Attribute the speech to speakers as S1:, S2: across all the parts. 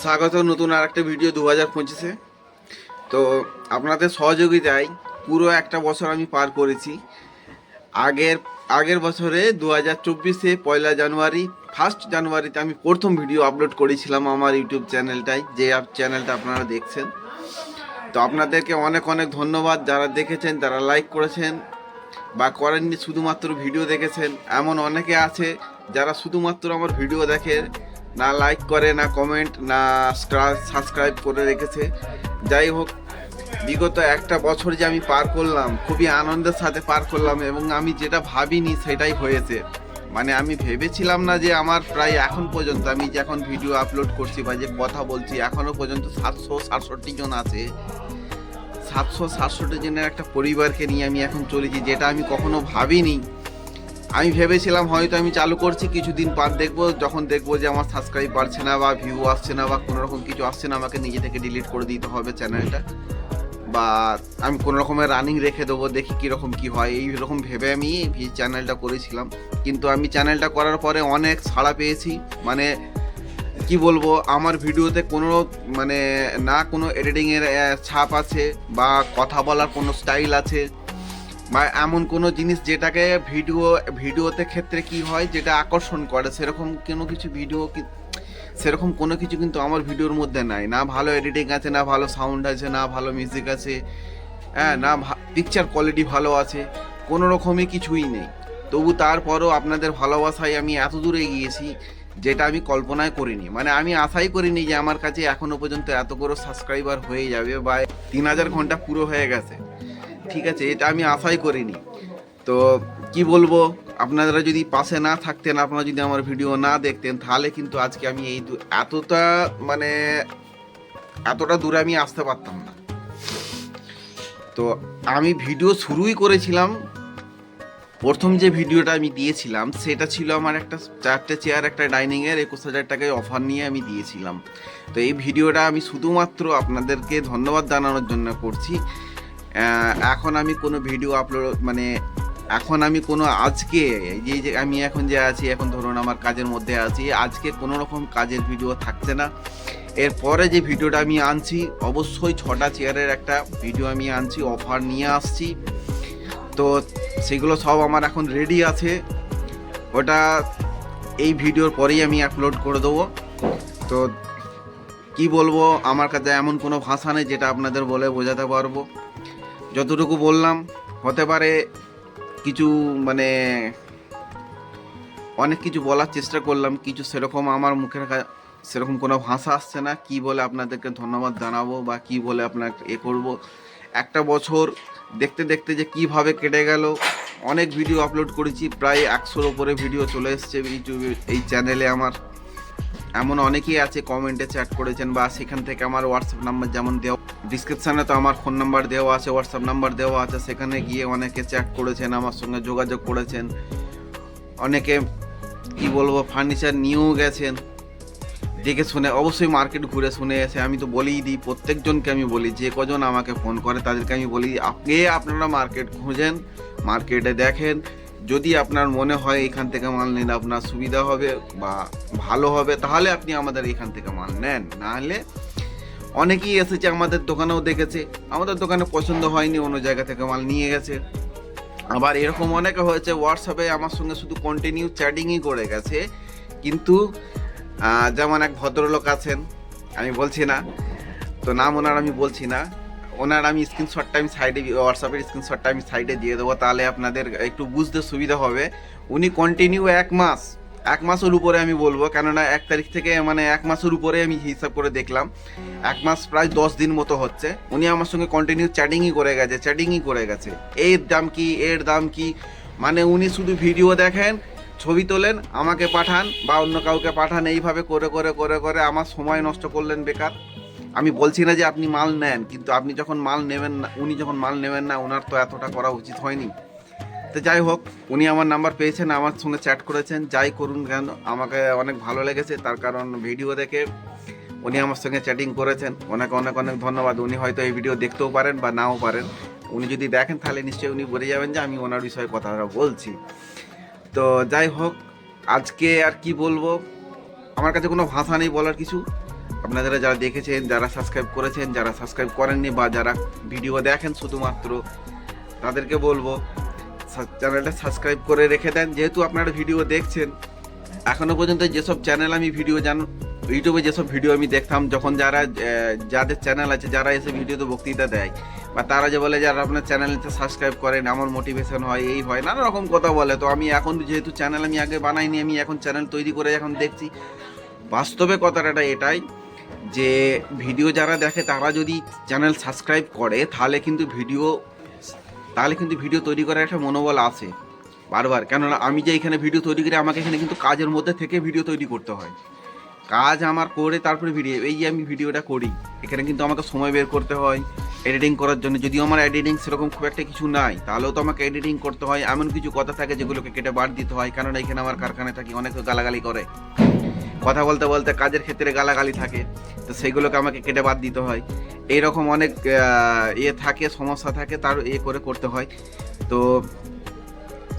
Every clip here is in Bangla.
S1: স্বাগত নতুন আর একটা ভিডিও দু হাজার পঁচিশে। তো আপনাদের সহযোগিতায় পুরো একটা বছর আমি পার করেছি। আগের আগের বছরে দু হাজার চব্বিশে পয়লা জানুয়ারি ফার্স্ট জানুয়ারিতে আমি প্রথম ভিডিও আপলোড করেছিলাম আমার ইউটিউব চ্যানেলটায়, যে চ্যানেলটা আপনারা দেখছেন। তো আপনাদেরকে অনেক অনেক ধন্যবাদ। যারা দেখেছেন যারা লাইক করেছেন বা করেননি, শুধুমাত্র ভিডিও দেখেছেন। এমন অনেকে আছে যারা শুধুমাত্র আমার ভিডিও দেখে না লাইক করে, না কমেন্ট না সাবস্ক্রাইব করে রেখেছে। যাই হোক, বিগত একটা বছর যে আমি পার করলাম, খুবই আনন্দের সাথে পার করলাম এবং আমি যেটা ভাবিনি সেটাই হয়েছে। মানে আমি ভেবেছিলাম না যে আমার প্রায় এখন পর্যন্ত আমি যে এখন ভিডিও আপলোড করছি বা যে কথা বলছি, এখনও পর্যন্ত সাতশো সাতষট্টি জন আছে। সাতশো সাতষট্টি জনের একটা পরিবারকে নিয়ে আমি এখন চলেছি, যেটা আমি কখনো ভাবিনি। আমি ভেবেছিলাম হয়তো আমি চালু করছি, কিছুদিন পর দেখব, যখন দেখব যে আমার সাবস্ক্রাইব বাড়ছে না বা ভিউ আসছে না বা কোনো রকম কিছু আসছে না, আমাকে নিজে থেকে ডিলিট করে দিতে হবে চ্যানেলটা বা আমি কোনো রকমের রানিং রেখে দেবো, দেখি কীরকম কী হয় এই রকম ভেবে আমি চ্যানেলটা করেছিলাম। কিন্তু আমি চ্যানেলটা করার পরে অনেক সাড়া পেয়েছি মানে কি বলব, আমার ভিডিওতে কোনো মানে না কোনো এডিটিংয়ের ছাপ আছে বা কথা বলার কোনো স্টাইল আছে। বা এমন কোনো জিনিস যেটাকে ভিডিও, ভিডিওতে ক্ষেত্রে কি হয় যেটা আকর্ষণ করে? সেরকম কোনো কিছু ভিডিও সেরকম কোনো কিছু কিন্তু আমার ভিডিওর মধ্যে নাই। না ভালো এডিটিং আছে, না ভালো সাউন্ড আছে, না ভালো মিউজিক আছে হ্যাঁ না পিকচার কোয়ালিটি ভালো আছে, কোনো রকমই কিছুই নেই। তবু তারপরও আপনাদের ভালোবাসায় আমি এত দূরে গিয়েছি যেটা আমি কল্পনায় করিনি। মানে আমি আশাই করিনি যে আমার কাছে এখনও পর্যন্ত এত করে সাবস্ক্রাইবার হয়ে যাবে বা তিন হাজার ঘণ্টা পুরো হয়ে গেছে। ঠিক আছে, এটা আমি আশাই করিনি। তো কি বলব, আপনারা যদি পাশে না থাকতেন, আপনারা যদি আমার ভিডিও না দেখতেন, তাহলে কিন্তু আজকে আমি এই এতটা মানে এতটা দূরে আমি আসতে পারতাম না। তো আমি ভিডিও শুরুই করেছিলাম, প্রথম যে ভিডিওটা আমি দিয়েছিলাম, সেটা ছিল আমার একটা চারটে চেয়ার, একটা ডাইনিংয়ের, একুশ হাজার টাকায় অফার নিয়ে আমি দিয়েছিলাম। তো এই ভিডিওটা আমি শুধুমাত্র আপনাদেরকে ধন্যবাদ জানানোর জন্য করছি। এখন আমি কোনো ভিডিও আপলোড মানে এখন আমি কোনো আজকে যে যে আমি এখন যে আছি, এখন ধরুন আমার কাজের মধ্যে আছি, আজকে কোনো রকম কাজের ভিডিও থাকছে না। এরপরে যে ভিডিওটা আমি আনছি, অবশ্যই ছটা চেয়ারের একটা ভিডিও আমি আনছি অফার নিয়ে আসছি। তো সেগুলো সব আমার এখন রেডি আছে। ওটা এই ভিডিওর পরেই আমি আপলোড করে দেবো। তো কি বলব, আমার কাছে এমন কোনো ভাষা নেই যেটা আপনাদের বলে বোঝাতে পারব। যতটুকু বললাম, হতে পারে কিছু মানে অনেক কিছু বলার চেষ্টা করলাম, কিছু সেরকম আমার মুখের সেরকম কোনো ভাষা আসছে না, কি বলে আপনাদেরকে ধন্যবাদ জানাব বা কি বলে আপনার এ করব। একটা বছর দেখতে দেখতে যে কীভাবে কেটে গেল, অনেক ভিডিও আপলোড করেছি, প্রায় একশোর ওপরে ভিডিও চলে এসছে ইউটিউবে এই চ্যানেলে আমার। এমন অনেকেই আছে কমেন্টে চ্যাট করেছেন বা সেখান থেকে আমার হোয়াটসঅ্যাপ নাম্বার যেমন দেওয়া ডিসক্রিপশানে তো আমার ফোন নাম্বার দেওয়া আছে হোয়াটসঅ্যাপ নাম্বার দেওয়া আছে, সেখানে গিয়ে অনেকে চ্যাট করেছেন, আমার সঙ্গে যোগাযোগ করেছেন। অনেকে, কি বলব ফার্নিচার নিয়েও গেছেন। দেখে শুনে, অবশ্যই মার্কেট ঘুরে শুনে এসে আমি তো বলেই দিই, প্রত্যেকজনকে আমি বলি, যে কজন আমাকে ফোন করে, তাদেরকে আমি বলি, আপনি আপনারা মার্কেট খুঁজেন মার্কেটে দেখেন যদি আপনার মনে হয় এখান থেকে মাল নিলে আপনার সুবিধা হবে বা ভালো হবে, তাহলে আপনি আমাদের এখান থেকে মাল নেন। নাহলে অনেকেই এসেছে আমাদের দোকানেও দেখেছে, আমাদের দোকানে পছন্দ হয়নি, অন্য জায়গা থেকে মাল নিয়ে গেছে। আবার এরকম অনেকে হয়েছে হোয়াটসঅ্যাপে আমার সঙ্গে শুধু কন্টিনিউ চ্যাটিংই করে গেছে। কিন্তু যেমন এক ভদ্রলোক আছেন, আমি বলছি না, তো নাম ওনার আমি বলছি না। ওনার আমি স্ক্রিনশটটা আমি সাইডে হোয়াটসঅ্যাপের স্ক্রিনশটটা আমি সাইডে দিয়ে দেবো, তাহলে আপনাদের একটু বুঝতে সুবিধা হবে। উনি কন্টিনিউ এক মাস, এক মাসের উপরে আমি বলব, কেননা এক তারিখ থেকে মানে এক মাসের উপরে আমি হিসাব করে দেখলাম। এক মাস প্রায় দশ দিন মতো হচ্ছে। উনি আমার সঙ্গে কন্টিনিউ চ্যাটিংই করে গেছে চ্যাটিংই করে গেছে। এর দাম কি, এর দাম কি? মানে উনি শুধু ভিডিও দেখেন, ছবি তোলেন, আমাকে পাঠান বা অন্য কাউকে পাঠান, এইভাবে করে করে করে করে আমার সময় নষ্ট করলেন বেকার। আমি বলছি না যে আপনি মাল নেন, কিন্তু আপনি যখন মাল নেবেন না, উনি যখন মাল নেবেন না ওনার তো এতটা করা উচিত হয়নি। তো যাই হোক, উনি আমার নাম্বার পেয়েছেন, আমার সঙ্গে চ্যাট করেছেন, যাই করুন কেন, আমাকে অনেক ভালো লেগেছে, তার কারণ ভিডিও দেখে উনি আমার সঙ্গে চ্যাটিং করেছেন। অনেক অনেক অনেক ধন্যবাদ, উনি হয়তো এই ভিডিও দেখতেও পারেন বা নাও পারেন। উনি যদি দেখেন, তাহলে নিশ্চয়ই উনি বলে যাবেন যে আমি ওনার বিষয়ে কথা বলছি। তো যাই হোক, আজকে আর কি বলব? আমার কাছে কোনো ভাষা নেই বলার কিছু। আপনারা যারা দেখেছেন, যারা সাবস্ক্রাইব করেছেন, যারা সাবস্ক্রাইব করেননি বা যারা ভিডিও দেখেন শুধুমাত্র, তাদেরকে বলব চ্যানেলটা সাবস্ক্রাইব করে রেখে দেন। যেহেতু আপনারা ভিডিও দেখছেন, এখনও পর্যন্ত যেসব চ্যানেল আমি ভিডিও জান ইউটিউবে যেসব ভিডিও আমি দেখতাম, যখন যারা যাদের চ্যানেল আছে, যারা এসে ভিডিওতে বক্তৃতা দেয়, বা তারা যে বলে যারা আপনার চ্যানেলটা সাবস্ক্রাইব করেন, আমার মোটিভেশন হয়, এই হয়, নানা রকম কথা বলে। তো আমি এখন যেহেতু চ্যানেল আমি আগে বানাইনি, আমি এখন চ্যানেল তৈরি করে এখন দেখছি। বাস্তবে কথাটা এটাই যে ভিডিও যারা দেখে, তারা যদি চ্যানেল সাবস্ক্রাইব করে, তাহলে কিন্তু ভিডিও, তাহলে কিন্তু ভিডিও তৈরি করার একটা মনোবল আসে বারবার। কেননা আমি যে এখানে ভিডিও তৈরি করি, আমাকে এখানে কিন্তু কাজের মধ্যে থেকে ভিডিও তৈরি করতে হয়। কাজ আমার করে তারপরে ভিডিও, এই যে আমি ভিডিওটা করি, এখানে কিন্তু আমাকে সময় বের করতে হয় এডিটিং করার জন্য। যদিও আমার এডিটিং সেরকম খুব একটা কিছু নাই, তাহলেও তো আমাকে এডিটিং করতে হয়। এমন কিছু কথা থাকে যেগুলোকে কেটে বাদ দিতে হয় কারণ এখানে আমার কারখানায় থাকি, অনেকে গালাগালি করে। কথা বলতে বলতে কাজের ক্ষেত্রে গালাগালি থাকে, তো সেইগুলোকে আমাকে কেটে বাদ দিতে হয়। এইরকম অনেক ইয়ে থাকে, সমস্যা থাকে, তার ইয়ে করে করতে হয়। তো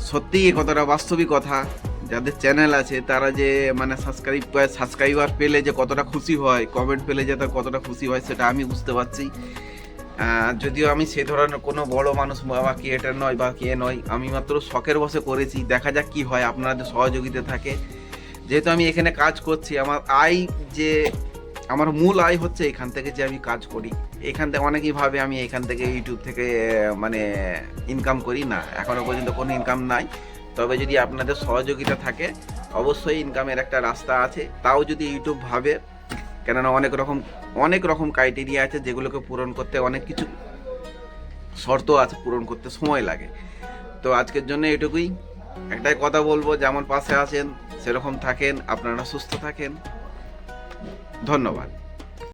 S1: সত্যি এই কথাটা বাস্তবিক কথা, যাদের চ্যানেল আছে, তারা যে মানে সাবস্ক্রাইব সাবস্ক্রাইবার পেলে যে কতটা খুশি হয় কমেন্ট পেলে যে তার কতটা খুশি হয়, সেটা আমি বুঝতে পারছি। যদিও আমি সে ধরনের কোনো বড় মানুষ বা ক্রিয়েটার নয় বা কে নয়, আমি মাত্র শখের বসে করেছি। দেখা যাক কি হয়, আপনাদের সহযোগিতা থাকে। যেহেতু আমি এখানে কাজ করছি, আমার আয় যে, আমার মূল আয় হচ্ছে এখান থেকে যে আমি কাজ করি। এখান থেকে অনেকেই ভাবে আমি এখান থেকে ইউটিউব থেকে মানে ইনকাম করি। না, এখনও পর্যন্ত কোনো ইনকাম নাই। তবে যদি আপনাদের সহযোগিতা থাকে, অবশ্যই ইনকামের একটা রাস্তা আছে। তাও যদি ইউটিউব ভাবে, কেননা অনেক রকম অনেক রকম ক্রাইটেরিয়া আছে যেগুলোকে পূরণ করতে অনেক কিছু শর্ত আছে পূরণ করতে সময় লাগে। তো আজকের জন্য এটুকুই। একটাই কথা বলব, যেমন পাশে আছেন সেরকম থাকেন আপনারা সুস্থ থাকেন। ধন্যবাদ।